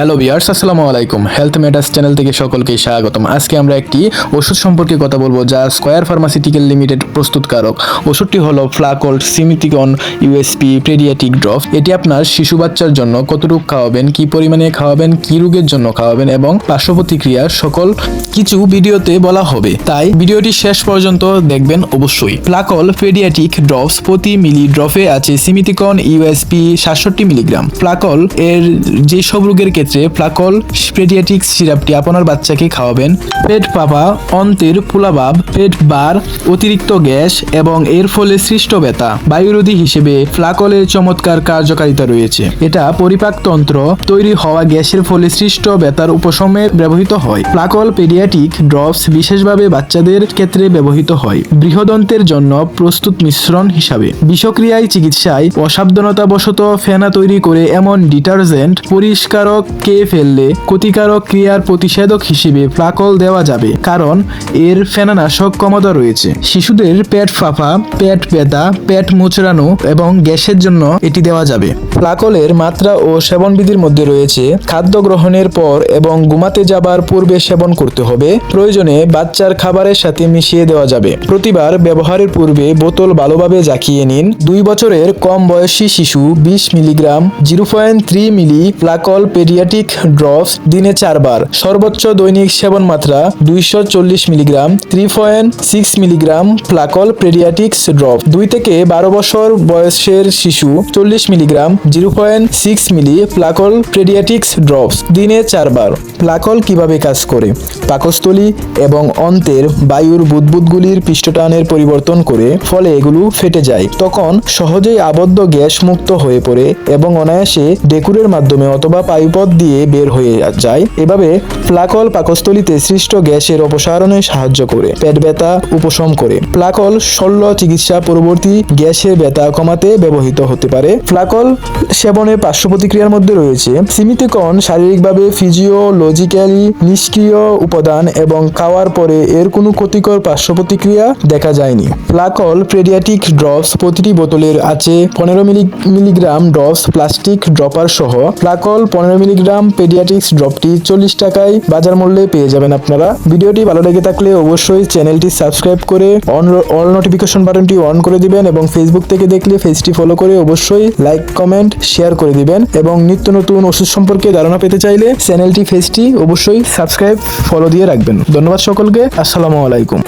Hello বিয়ার্স আসসালামু আলাইকুম। Health matters channel থেকে সকলকে স্বাগতম। আজকে আমরা একটি ওষুধ সম্পর্কে কথা বলব যা স্কোয়ার ফার্মাসিউটিক্যাল লিমিটেড প্রস্তুতকারক। ওষুধটি হলো ফ্লাকোল্ড সিমিটিকন ইউএসপি প্রেডিয়াটিক ড্রপ এটি আপনার শিশু বাচ্চার জন্য কতটুকু খাওয়াবেন, কি পরিমাণে খাওয়াবেন, কি রোগের জন্য খাওয়াবেন এবং পার্শ্ব প্রতিক্রিয়া সকল কিছু ভিডিওতে বলা হবে। তাই ভিডিওটি শেষ পর্যন্ত দেখবেন অবশ্যই। ফ্লাকল পেডিয়াটিক ড্রপস প্রতি মিলি ড্রপে আছে সিমিটিকন ইউএসপি সাতষট্টি মিলিগ্রাম। ফ্লাকল এর যেসব রোগের ক্ষেত্রে ফ্লাকল পেডিয়াটিক সিরাপটি আপনার বাচ্চাকে খাওয়াবেন। পেট পাপা, অন্তের ফুলাভাব পেট বার, অতিরিক্ত গ্যাস এবং এর ফলে সৃষ্ট ব্যথা। বায়ুরোধী হিসেবে ফ্লাকলের চমৎকার কার্যকারিতা রয়েছে। এটা পরিপাকতন্ত্র তৈরি হওয়া গ্যাসের ফলে সৃষ্ট ব্যথার উপশমে ব্যবহৃত হয়। ফ্লাকল পেডিয়াটিক ড্রপস বিশেষভাবে বাচ্চাদের ক্ষেত্রে ব্যবহৃত হয়। বৃহদন্তের জন্য প্রস্তুত মিশ্রণ হিসাবে। বিষক্রিয়ায় চিকিৎসায় অসাবধানতাবশত ফেনা তৈরি করে এমন ডিটারজেন্ট পরিষ্কারক কে ফেললে ক্ষতিকারক ক্রিয়ার প্রতিষেধক হিসেবে ফ্লাকল দেওয়া যাবে? কারণ এর ফেনানাশক ক্ষমতা রয়েছে। শিশুদের পেট ফাঁপা, পেট ব্যথা, পেট মোচড়ানো এবং গ্যাসের জন্য এটি দেওয়া যাবে। ফ্লাকলের মাত্রা ও সেবনবিধির মধ্যে রয়েছে। খাদ্য গ্রহণের পর এবং ঘুমাতে যাবার পূর্বে সেবন করতে হবে। প্রয়োজনে বাচ্চার খাবারের সাথে মিশিয়ে দেওয়া যাবে। প্রতিবার ব্যবহারের পূর্বে বোতল ভালোভাবে জাকিয়ে নিন। দুই বছরের কম বয়সী শিশু বিশ milligram, zero point three ml Flacol paediatric drops দিনে চারবার। সর্বোচ্চ দৈনিক সেবন মাত্রা দুইশো চল্লিশ milligram, three point six milligram Flacol paediatrics drop. দুই থেকে বারো বছর বয়সের শিশু চল্লিশ milligram zero point six ml Flacol paediatrics drops দিনে চারবার। প্লাকল কীভাবে কাজ করে? পাকস্থলী এবং অন্তের বায়ুর বুদবুদগুলির পৃষ্ঠটানের পরিবর্তন করে ফলে এগুলো ফেটে যায়। তখন সহজেই আবদ্ধ গ্যাস মুক্ত হয়ে পড়ে এবং অনায়াসে ডেকুরের মাধ্যমে অথবা পায়ুপথ দিয়ে বের হয়ে যায়। এভাবে প্লাকল পাকস্থলীতে সৃষ্ট গ্যাসের অপসারণে সাহায্য করে, পেট ব্যথা উপশম করে। প্লাকল শল্য চিকিৎসা পরবর্তী গ্যাসের ব্যথা কমাতে ব্যবহৃত হতে পারে। ফ্লাকল সেবনের পার্শ্ব প্রতিক্রিয়ার মধ্যে রয়েছে সিমিতিকন শারীরিকভাবে ফিজিওলজিক্যালি নিষ্ক্রিয় উপাদান এবং খাওয়ার পরে এর কোনো ক্ষতিকর পার্শ্ব প্রতিক্রিয়া দেখা যায়নি। ফ্লাকল পেডিয়াটিক ড্রপস প্রতিটি বোতলের আছে পনেরো ml milligram drops plastic dropper সহ। ফ্লাকল পনেরো মিলিগ্রাম পেডিয়াটিক্স ড্রপটি চল্লিশ টাকায় বাজার মূল্যে পেয়ে যাবেন আপনারা। ভিডিওটি ভালো লেগে থাকলে অবশ্যই চ্যানেলটি সাবস্ক্রাইব করে অন অল নোটিফিকেশন বাটনটি অন করে দিবেন এবং ফেসবুক থেকে দেখলে পেজটি ফলো করে অবশ্যই লাইক, কমেন্ট শেয়ার করে দিবেন এবং নিত্য নতুন ওষুধ সম্পর্কে ধারণা পেতে চাইলে চ্যানেলটি ফেসটি অবশ্যই সাবস্ক্রাইব ফলো দিয়ে রাখবেন। ধন্যবাদ সকলকে, আসসালামু আলাইকুম।